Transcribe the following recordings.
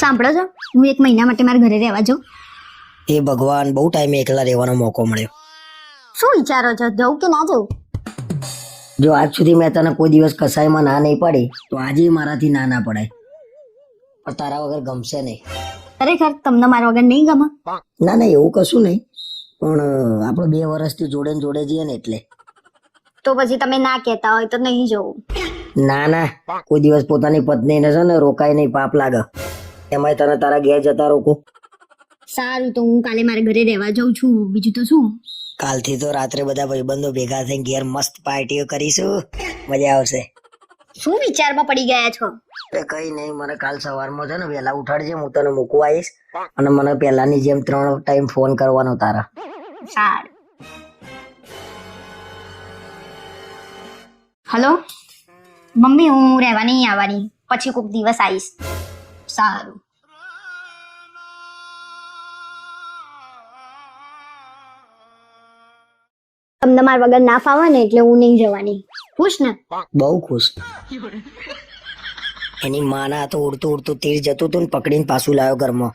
સાંભળો છો? હું એક મહિના માટે મારા ઘરે રહેવા જાઉં. એ ભગવાન બહુ ટાઈમે એકલા રહેવાનો મોકો મળ્યો. શું વિચારો છો? જવું કે ના જવું જો આજ સુધી મેં તને કોઈ દિવસ કસાઈમાં ના નહીં પડી તો આજે મારાથી ના ના પડાય. પણ તારા વગર ગમશે નહીં. ખરેખર તમને મારા વગર નહીં ગમે? ના ના એવું કશું નહીં. પણ આપણે બે વર્ષથી જોડે ને જોડે જઈએ ને એટલે. તો પછી તમે ના કહેતા હોય તો નહીં જવું. ના ના કોઈ દિવસ પોતાની પત્નીને છે ને રોકાય નહીં પાપ લાગે. એમાંય તને તારા ઘેર જતા રોકો. સારું તો હું કાલે મારા ઘરે રહેવા જાઉં છું. બીજું તો શું? કાલથી તો રાત્રે બધા ભાઈબંધો ભેગા થઈને ઘેર મસ્ત પાર્ટીઓ કરીશું. મજા આવશે. શું વિચારમાં પડી ગયા છો? એ કઈ નહીં મને કાલ સવારમાં છે ને વહેલા ઉઠાડજે હું તને મૂકવા આવીશ. અને મને પહેલાની જેમ ત્રણ ટાઈમ ફોન કરવાનો તારા. સારું. હલો? મમ્મી હું રહેવાની આવવાની. પછી કોઈક દિવસ આવીશ. સારું. તમને મારા વગર ના ફાવે ને એટલે હું નહીં જવાની. ખુશ ને? બહુ ખુશ. એની માના તો ઉડતું ઉડતું તીર જતું હતું ને પકડીને પાછું લાવ્યો ઘરમાં.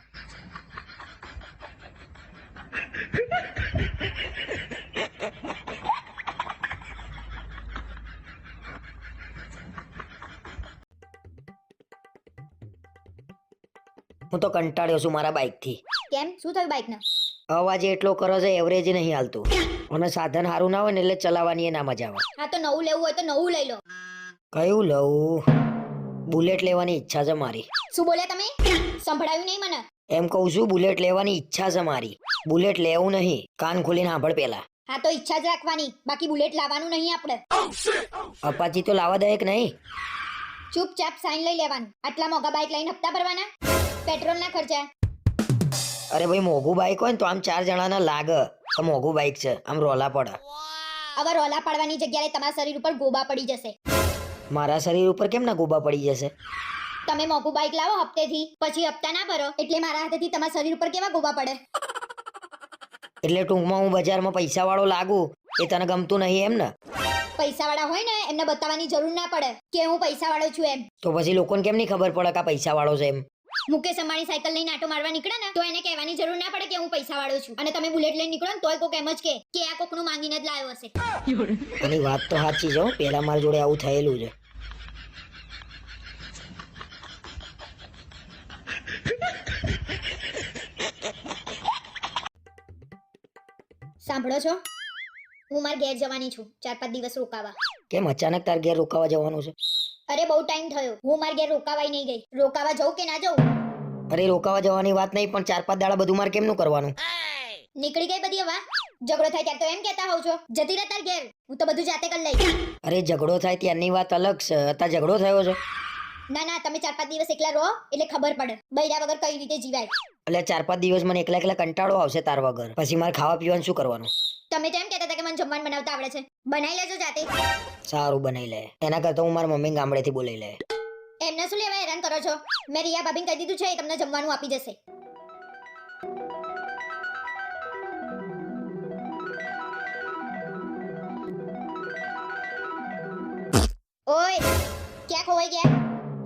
હું તો કંટાળ્યો છું મારા બાઈકથી કેમ? શું થયું બાઈક અવાજ એટલો કરો છે એવરેજ નહીં હાલતું. અને સાધન સારું ના હોય ને એટલે ચલાવવાની એ ના મજા આવે. હા તો નવું લેવું હોય તો નવું લઈ લો. કયું લઉં? બુલેટ લેવાની ઈચ્છા છે મારી. શું બોલ્યા તમે? સંભળાયું નહીં મને? એમ કહું છું બુલેટ લેવાની ઈચ્છા છે મારી. બુલેટ લેવું નહીં કાન ખોલીને સાંભળ પેલા હા તો ઈચ્છા જ રાખવાની. બાકી બુલેટ લાવવાનું નહીં આપણે. અપાચી તો લાવવા દે કે નહીં. ચૂપચાપ સાઈન લઈ લેવાનું. આટલા મોંઘા બાઈક લઈને હપ્તા ભરવાના? પેટ્રોલ ના ખર્ચા. અરે ભાઈ મોઘું બાઈક હોય ને તો આમ ચાર જણાના લાગે. તો મોઘું બાઈક છે આમ રોલા પડે. હવે રોલા પાડવાની જગ્યાએ તમારા શરીર ઉપર ગોબા પડી જશે. મારા શરીર ઉપર કેમ ના ગોબા પડી જશે? તમે મોઘું બાઈક લાવો હપ્તેથી પછી હપ્તા ના ભરો એટલે મારા હાથેથી તમારા શરીર ઉપર કેવા ગોબા પડે? એટલે ટૂંકમાં હું બજારમાં પૈસા વાળો લાગુ એ તને ગમતું નહીં એમ ને? પૈસા વાળા હોય ને એમને બતાવવાની જરૂર ના પડે કે હું પૈસા વાળો છું એમ. તો પછી લોકોને કેમ નહીં ખબર પડે કે પૈસા વાળો છે એમ? મુકેશ અમારી સાયકલ લઈને આટો મારવા નીકળે ને તો એને કહેવાની જરૂર ના પડે કે હું પૈસા વાળો છું. અને તમે બુલેટ લઈને નીકળો ને તોય કોક એમ જ કે કે આ કોકનું માંગીને જ લાવ્યો હશે. આની વાત તો સાચી છે પેલા મારા જોડે આવું થયેલું છે. સાંભળો છો? હું મારા ઘેર જવાની છું ચાર પાંચ દિવસ રોકાવા. કેમ? અચાનક તાર ઘેર રોકાવા જવાનું છે? અરે બહુ ટાઈમ થયો. હું માર ઘેર રોકાવાય નહીં ગઈ. રોકાવા જઉં કે ના જઉં? અરે રોકાવા જવાની વાત નહીં પણ ચાર પાંચ દાડા બધું મારે કેમનું કરવાનું? નીકળી ગઈ બધી હવા? ઝઘડો થાય ત્યારે તો એમ કહેતા હોવ છો. જતી રહે તાર ઘેર. હું તો બધું જાતે કરી લઈશ. અરે ઝઘડો થાય ત્યારની વાત અલગ છે. અત્યારે ઝઘડો થયો છે. ના ના તમે ચાર પાંચ દિવસ એકલા રહો એટલે ખબર પડે. બૈરા વગર કઈ રીતે જીવાય. એટલે ચાર પાંચ દિવસ મને એકલા એકલા કંટાળો આવશે તાર વગર. પછી મારે ખાવા પીવાનું શું કરવાનું? તમે તો એમ કહેતા હતા કે મને જમવાનું બનાવતા આવડે છે. બનાવી લેજો જાતે. સારું બનાવી લે. એના કરતા હું મારા મમ્મી ગામડેથી બોલાવી લે એમને શું લેવા હેરાન કરો છો. મેં રિયા ભાભીને કહી દીધું છે એ તમને જમવાનું આપી જશે. ઓય ક્યાં ખોવાઈ ગયા?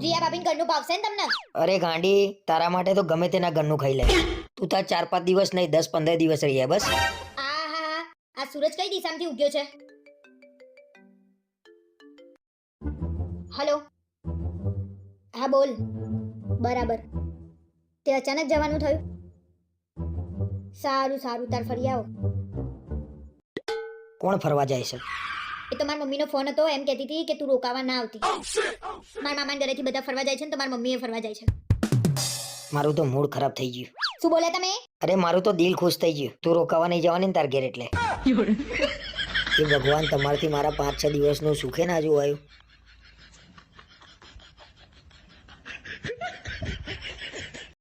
રિયા ભાભીને ઘરનું ભાવશે ને તમને? અરે ગાંડી તારા માટે તો ગમે તેના ઘરનું ખાઈ લે. તું તાર ચાર પાંચ દિવસ નહીં દસ પંદર દિવસ રહી બસ. આ હા હા આ સૂરજ કઈ દિશામાંથી ઉગ્યો છે? હલો. હા બોલ. બરાબર. તે અચાનક જવાનું થયું? સારું સારું. તાર ફરી આવો. કોણ ફરવા જાય છે? એ તો મારી મમ્મીનો ફોન હતો. એમ કહેતી હતી કે તું રોકાવા ના આવતી. મારા મામાના ઘરેથી બધા ફરવા જાય છે ને તો મારી મમ્મીએ ફરવા જાય છે. મારું તો મૂડ ખરાબ થઈ ગયું. શું બોલે તમે? અરે મારું તો દિલ ખુશ થઈ ગયું. તું રોકાવા નહીં જવાની ને તાર ઘેર એટલે. એ ભગવાન તમારથી મારા પાંચ છ દિવસનું સુખે ના જોવાયું.